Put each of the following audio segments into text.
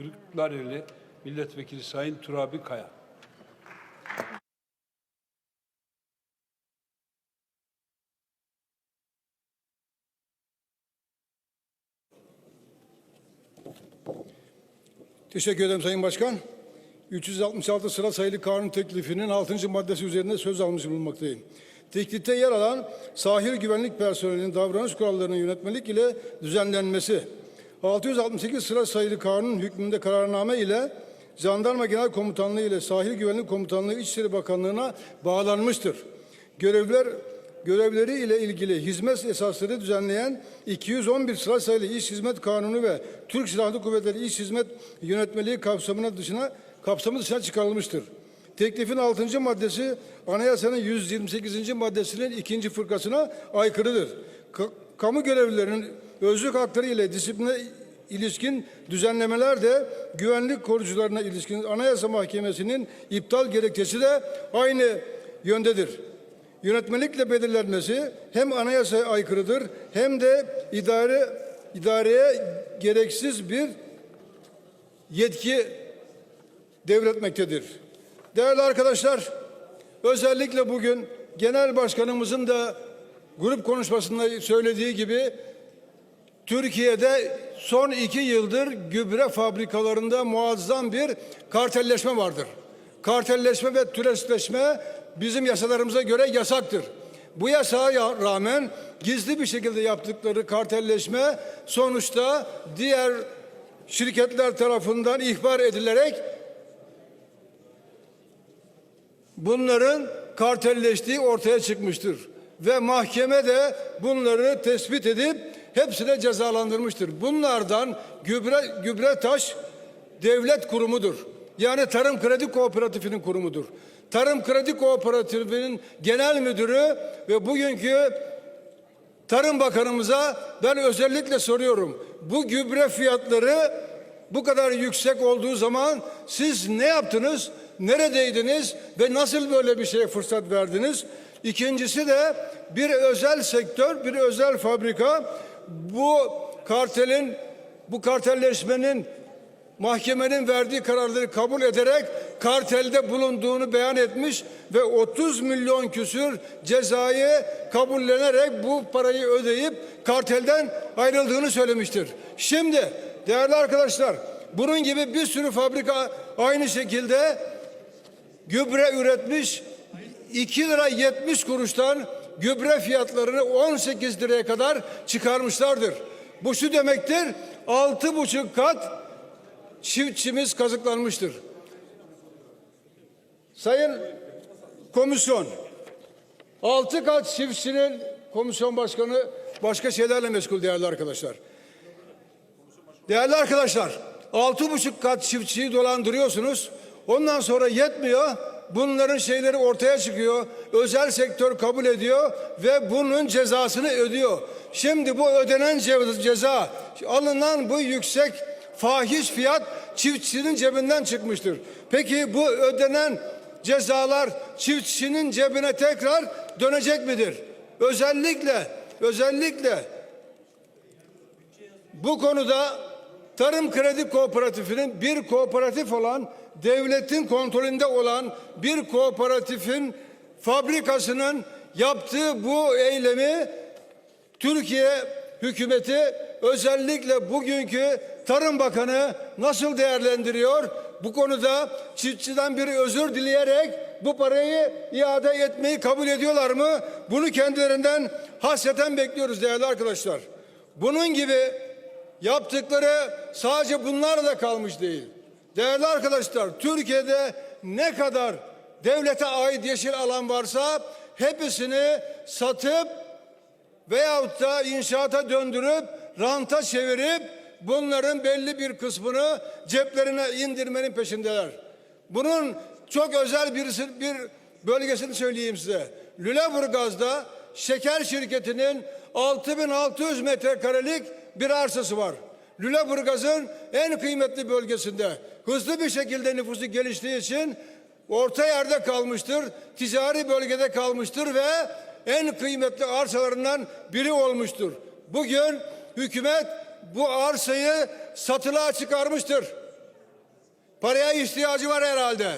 Kırklareli Milletvekili Sayın Turabi Kaya. Teşekkür ederim Sayın Başkan. 366 sıra sayılı kanun teklifinin 6. maddesi üzerinde söz almış bulunmaktayım. Teklifte yer alan sahil güvenlik personelinin davranış kurallarının yönetmelik ile düzenlenmesi, 668 sıra sayılı kanun hükmünde kararname ile Jandarma Genel Komutanlığı ile Sahil Güvenlik Komutanlığı İçişleri Bakanlığı'na bağlanmıştır. Görevler görevleri ile ilgili hizmet esasları düzenleyen 211 sıra sayılı İş Hizmet Kanunu ve Türk Silahlı Kuvvetleri İş Hizmet Yönetmeliği kapsamına dışına kapsamı dışına çıkarılmıştır. Teklifin 6. maddesi anayasanın 128. maddesinin ikinci fırkasına aykırıdır. Ka- kamu görevlilerinin özlük hakları ile disipline ilişkin düzenlemeler de güvenlik korucularına ilişkin Anayasa Mahkemesi'nin iptal gerekçesi de aynı yöndedir. Yönetmelikle belirlenmesi hem anayasaya aykırıdır hem de idare idareye gereksiz bir yetki devretmektedir. Değerli arkadaşlar, özellikle bugün Genel Başkanımızın da grup konuşmasında söylediği gibi Türkiye'de son iki yıldır gübre fabrikalarında muazzam bir kartelleşme vardır. Kartelleşme ve türesleşme bizim yasalarımıza göre yasaktır. Bu yasağa ya- rağmen gizli bir şekilde yaptıkları kartelleşme sonuçta diğer şirketler tarafından ihbar edilerek bunların kartelleştiği ortaya çıkmıştır. Ve mahkeme de bunları tespit edip hepsine cezalandırmıştır. Bunlardan gübre, gübre taş devlet kurumudur. Yani Tarım Kredi Kooperatifinin kurumudur. Tarım Kredi Kooperatifinin genel müdürü ve bugünkü Tarım Bakanımıza ben özellikle soruyorum. Bu gübre fiyatları bu kadar yüksek olduğu zaman siz ne yaptınız? Neredeydiniz ve nasıl böyle bir şeye fırsat verdiniz? İkincisi de bir özel sektör, bir özel fabrika bu kartelin, bu kartelleşmenin mahkemenin verdiği kararları kabul ederek kartelde bulunduğunu beyan etmiş ve 30 milyon küsür cezayı kabullenerek bu parayı ödeyip kartelden ayrıldığını söylemiştir. Şimdi değerli arkadaşlar bunun gibi bir sürü fabrika aynı şekilde gübre üretmiş 2 lira 70 kuruştan gübre fiyatlarını 18 liraya kadar çıkarmışlardır. Bu şu demektir 6,5 kat çiftçimiz kazıklanmıştır. Sayın komisyon, altı kat çiftçinin komisyon başkanı başka şeylerle meşgul değerli arkadaşlar. Değerli arkadaşlar, altı buçuk kat çiftçiyi dolandırıyorsunuz. Ondan sonra yetmiyor. Bunların şeyleri ortaya çıkıyor. Özel sektör kabul ediyor ve bunun cezasını ödüyor. Şimdi bu ödenen ce- ceza, alınan bu yüksek fahiş fiyat çiftçinin cebinden çıkmıştır. Peki bu ödenen cezalar çiftçinin cebine tekrar dönecek midir? Özellikle özellikle bu konuda Tarım Kredi Kooperatifinin bir kooperatif olan devletin kontrolünde olan bir kooperatifin fabrikasının yaptığı bu eylemi Türkiye hükümeti özellikle bugünkü Tarım Bakanı nasıl değerlendiriyor? Bu konuda çiftçiden bir özür dileyerek bu parayı iade etmeyi kabul ediyorlar mı? Bunu kendilerinden hasreten bekliyoruz değerli arkadaşlar. Bunun gibi yaptıkları sadece bunlarla kalmış değil. Değerli arkadaşlar Türkiye'de ne kadar devlete ait yeşil alan varsa hepsini satıp veyahut da inşaata döndürüp ranta çevirip bunların belli bir kısmını ceplerine indirmenin peşindeler. Bunun çok özel birisi, bir bölgesini söyleyeyim size. Lüleburgaz'da şeker şirketinin 6600 metrekarelik bir arsası var. Lüleburgaz'ın en kıymetli bölgesinde hızlı bir şekilde nüfusu geliştiği için orta yerde kalmıştır, ticari bölgede kalmıştır ve en kıymetli arsalarından biri olmuştur. Bugün hükümet bu arsayı satılığa çıkarmıştır. Paraya ihtiyacı var herhalde.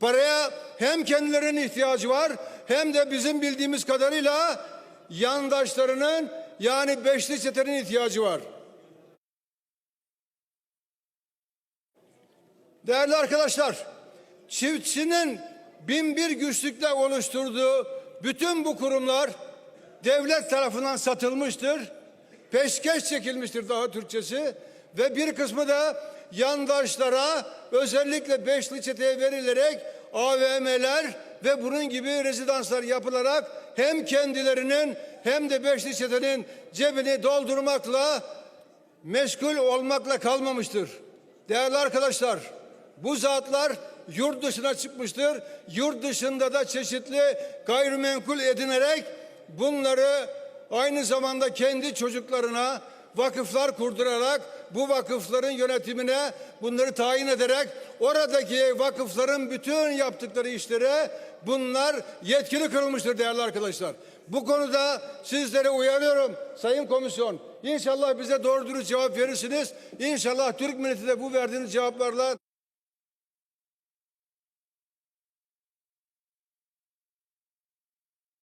Paraya hem kendilerinin ihtiyacı var hem de bizim bildiğimiz kadarıyla yandaşlarının yani beşli çetenin ihtiyacı var. Değerli arkadaşlar, çiftçinin bin bir güçlükle oluşturduğu bütün bu kurumlar devlet tarafından satılmıştır. Peşkeş çekilmiştir daha Türkçesi ve bir kısmı da yandaşlara özellikle beşli çeteye verilerek AVM'ler ve bunun gibi rezidanslar yapılarak hem kendilerinin hem de beşli çetenin cebini doldurmakla meşgul olmakla kalmamıştır. Değerli arkadaşlar, bu zatlar yurt dışına çıkmıştır. Yurt dışında da çeşitli gayrimenkul edinerek bunları aynı zamanda kendi çocuklarına vakıflar kurdurarak bu vakıfların yönetimine bunları tayin ederek oradaki vakıfların bütün yaptıkları işlere bunlar yetkili kılmıştır değerli arkadaşlar. Bu konuda sizlere uyarıyorum Sayın Komisyon. İnşallah bize doğru dürüst cevap verirsiniz. İnşallah Türk milleti de bu verdiğiniz cevaplarla